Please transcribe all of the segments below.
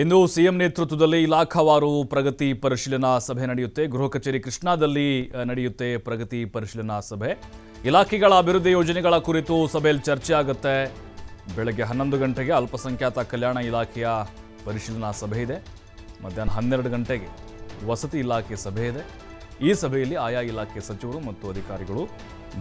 ಇಂದು CM ನೇತೃತ್ವದಲ್ಲಿ ಇಲಾಖಾವಾರು ಪ್ರಗತಿ ಪರಿಶೀಲನಾ ಸಭೆ ನಡೆಯುತ್ತೆ. ಗೃಹ ಕಚೇರಿ ಕೃಷ್ಣಾದಲ್ಲಿ ನಡೆಯುತ್ತೆ ಪ್ರಗತಿ ಪರಿಶೀಲನಾ ಸಭೆ. ಇಲಾಖೆಗಳ ಅಭಿವೃದ್ಧಿ ಯೋಜನೆಗಳ ಕುರಿತು ಸಭೆಯಲ್ಲಿ ಚರ್ಚೆ ಆಗುತ್ತೆ. ಬೆಳಗ್ಗೆ ಹನ್ನೊಂದು ಗಂಟೆಗೆ ಅಲ್ಪಸಂಖ್ಯಾತ ಕಲ್ಯಾಣ ಇಲಾಖೆಯ ಪರಿಶೀಲನಾ ಸಭೆ ಇದೆ. ಮಧ್ಯಾಹ್ನ ಹನ್ನೆರಡು ಗಂಟೆಗೆ ವಸತಿ ಇಲಾಖೆ ಸಭೆ ಇದೆ. ಈ ಸಭೆಯಲ್ಲಿ ಆಯಾ ಇಲಾಖೆ ಸಚಿವರು ಮತ್ತು ಅಧಿಕಾರಿಗಳು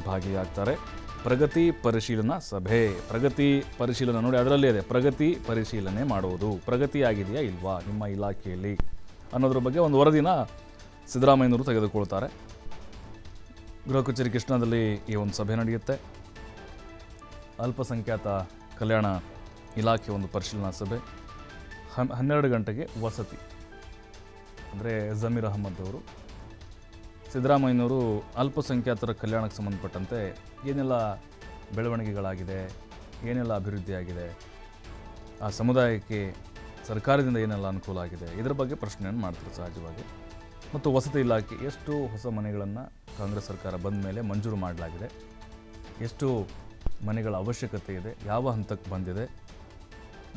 ಭಾಗಿಯಾಗ್ತಾರೆ. ಪ್ರಗತಿ ಪರಿಶೀಲನಾ ಸಭೆ. ಪ್ರಗತಿ ಪರಿಶೀಲನಾ ನೋಡಿ, ಅದರಲ್ಲಿ ಇದೆ. ಪ್ರಗತಿ ಪರಿಶೀಲನೆ ಮಾಡುವುದು ಪ್ರಗತಿ ಆಗಿದೆಯಾ ಇಲ್ವಾ? ನಿಮ್ಮ ಇಲಾಖೆಯಲ್ಲಿ ಅನ್ನೋದ್ರ ಬಗ್ಗೆ ಒಂದು ವರದಿನ ಸಿದ್ದರಾಮಯ್ಯನವರು ತೆಗೆದುಕೊಳ್ತಾರೆ. ಗೃಹ ಕಚೇರಿ ಕೃಷ್ಣದಲ್ಲಿ ಈ ಒಂದು ಸಭೆ ನಡೆಯುತ್ತೆ. ಅಲ್ಪಸಂಖ್ಯಾತ ಕಲ್ಯಾಣ ಇಲಾಖೆ ಒಂದು ಪರಿಶೀಲನಾ ಸಭೆ. ಹನ್ ಹನ್ನೆರಡು ಗಂಟೆಗೆ ವಸತಿ. ಅಂದರೆ ಜಮೀರ್ ಅಹಮದ್ ಅವರು. ಸಿದ್ದರಾಮಯ್ಯನವರು ಅಲ್ಪಸಂಖ್ಯಾತರ ಕಲ್ಯಾಣಕ್ಕೆ ಸಂಬಂಧಪಟ್ಟಂತೆ ಏನೆಲ್ಲ ಬೆಳವಣಿಗೆಗಳಾಗಿದೆ, ಏನೆಲ್ಲ ಅಭಿವೃದ್ಧಿ ಆಗಿದೆ, ಆ ಸಮುದಾಯಕ್ಕೆ ಸರ್ಕಾರದಿಂದ ಏನೆಲ್ಲ ಅನುಕೂಲ ಆಗಿದೆ, ಇದರ ಬಗ್ಗೆ ಪ್ರಶ್ನೆಯನ್ನು ಮಾಡ್ತಾರೆ ಸಹಜವಾಗಿ. ಮತ್ತು ವಸತಿ ಇಲಾಖೆ ಎಷ್ಟು ಹೊಸ ಮನೆಗಳನ್ನು ಕಾಂಗ್ರೆಸ್ ಸರ್ಕಾರ ಬಂದ ಮೇಲೆ ಮಂಜೂರು ಮಾಡಲಾಗಿದೆ, ಎಷ್ಟು ಮನೆಗಳ ಅವಶ್ಯಕತೆ ಇದೆ, ಯಾವ ಹಂತಕ್ಕೆ ಬಂದಿದೆ,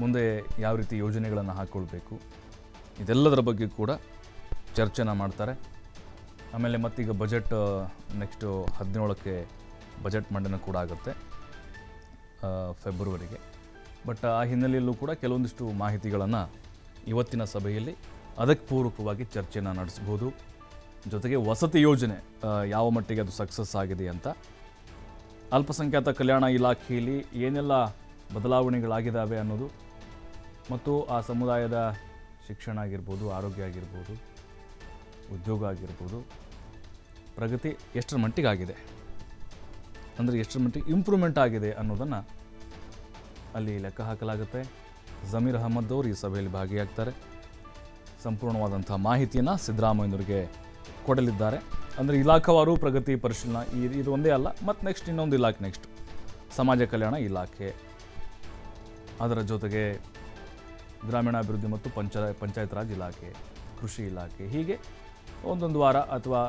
ಮುಂದೆ ಯಾವ ರೀತಿ ಯೋಜನೆಗಳನ್ನು ಹಾಕ್ಕೊಳ್ಬೇಕು ಇದೆಲ್ಲದರ ಬಗ್ಗೆ ಕೂಡ ಚರ್ಚೆನ ಮಾಡ್ತಾರೆ. ಆಮೇಲೆ ಮತ್ತೀಗ ಬಜೆಟ್ ನೆಕ್ಸ್ಟು ಹದಿನೇಳಕ್ಕೆ ಬಜೆಟ್ ಮಂಡನೆ ಕೂಡ ಆಗುತ್ತೆ ಫೆಬ್ರವರಿಗೆ ಬಟ್ ಆ, ಹಿನ್ನೆಲೆಯಲ್ಲೂ ಕೂಡ ಕೆಲವೊಂದಿಷ್ಟು ಮಾಹಿತಿಗಳನ್ನು ಇವತ್ತಿನ ಸಭೆಯಲ್ಲಿ ಅದಕ್ಕೆ ಪೂರಕವಾಗಿ ಚರ್ಚೆಯನ್ನು ನಡೆಸ್ಬೋದು. ಜೊತೆಗೆ ವಸತಿ ಯೋಜನೆ ಯಾವ ಮಟ್ಟಿಗೆ ಅದು ಸಕ್ಸಸ್ ಆಗಿದೆ ಅಂತ. ಅಲ್ಪಸಂಖ್ಯಾತ ಕಲ್ಯಾಣ ಇಲಾಖೆಯಲ್ಲಿ ಏನೆಲ್ಲ ಬದಲಾವಣೆಗಳಾಗಿದ್ದಾವೆ ಅನ್ನೋದು, ಮತ್ತು ಆ ಸಮುದಾಯದ ಶಿಕ್ಷಣ ಆಗಿರ್ಬೋದು, ಆರೋಗ್ಯ ಆಗಿರ್ಬೋದು ಉದ್ಯೋಗ ಆಗಿರ್ಬೋದು, ಪ್ರಗತಿ ಎಷ್ಟರ ಮಟ್ಟಿಗೆ ಆಗಿದೆ ಅಂದರೆ ಎಷ್ಟರ ಮಟ್ಟಿಗೆ ಇಂಪ್ರೂವ್ಮೆಂಟ್ ಆಗಿದೆ ಅನ್ನೋದನ್ನು ಅಲ್ಲಿ ಲೆಕ್ಕ ಹಾಕಲಾಗುತ್ತೆ. ಜಮೀರ್ ಅಹಮದ್ ಅವರು ಈ ಸಭೆಯಲ್ಲಿ ಭಾಗಿಯಾಗ್ತಾರೆ. ಸಂಪೂರ್ಣವಾದಂಥ ಮಾಹಿತಿಯನ್ನು ಸಿದ್ದರಾಮಯ್ಯನವರಿಗೆ ಕೊಡಲಿದ್ದಾರೆ. ಅಂದರೆ ಇಲಾಖಾವಾರು ಪ್ರಗತಿ ಪರಿಶೀಲನಾ, ಈ- ಇದು ಒಂದೇ ಅಲ್ಲ ಮತ್ತು ನೆಕ್ಸ್ಟ್ ಇನ್ನೊಂದು ಇಲಾಖೆ ನೆಕ್ಸ್ಟ್ ಸಮಾಜ ಕಲ್ಯಾಣ ಇಲಾಖೆ. ಅದರ ಜೊತೆಗೆ ಗ್ರಾಮೀಣಾಭಿವೃದ್ಧಿ ಮತ್ತು ಪಂಚಾಯ ಪಂಚಾಯತ್ ರಾಜ್ ಇಲಾಖೆ, ಕೃಷಿ ಇಲಾಖೆ, ಹೀಗೆ ಒಂದೊಂದು ವಾರ ಅಥವಾ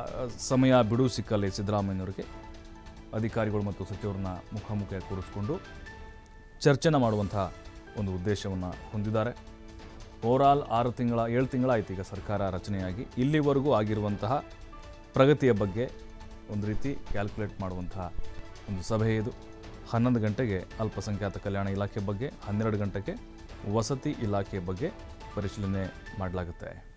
ಸಮಯ ಬಿಡು ಸಿಕ್ಕಲ್ಲಿ ಸಿದ್ದರಾಮಯ್ಯನವರಿಗೆ ಅಧಿಕಾರಿಗಳು ಮತ್ತು ಸಚಿವರನ್ನ ಮುಖಾಮುಖಿಯಾಗಿ ಕೂರಿಸ್ಕೊಂಡು ಚರ್ಚೆನ ಮಾಡುವಂಥ ಒಂದು ಉದ್ದೇಶವನ್ನು ಹೊಂದಿದ್ದಾರೆ. ಓವರಾಲ್ ಆರು ತಿಂಗಳ, ಏಳು ತಿಂಗಳಾಯಿತು ಈಗ ಸರ್ಕಾರ ರಚನೆಯಾಗಿ. ಇಲ್ಲಿವರೆಗೂ ಆಗಿರುವಂತಹ ಪ್ರಗತಿಯ ಬಗ್ಗೆ ಒಂದು ರೀತಿ ಕ್ಯಾಲ್ಕುಲೇಟ್ ಮಾಡುವಂತಹ ಒಂದು ಸಭೆ ಇದು. ಹನ್ನೊಂದು ಗಂಟೆಗೆ ಅಲ್ಪಸಂಖ್ಯಾತ ಕಲ್ಯಾಣ ಇಲಾಖೆ ಬಗ್ಗೆ, ಹನ್ನೆರಡು ಗಂಟೆಗೆ ವಸತಿ ಇಲಾಖೆ ಬಗ್ಗೆ ಪರಿಶೀಲನೆ ಮಾಡಲಾಗುತ್ತೆ.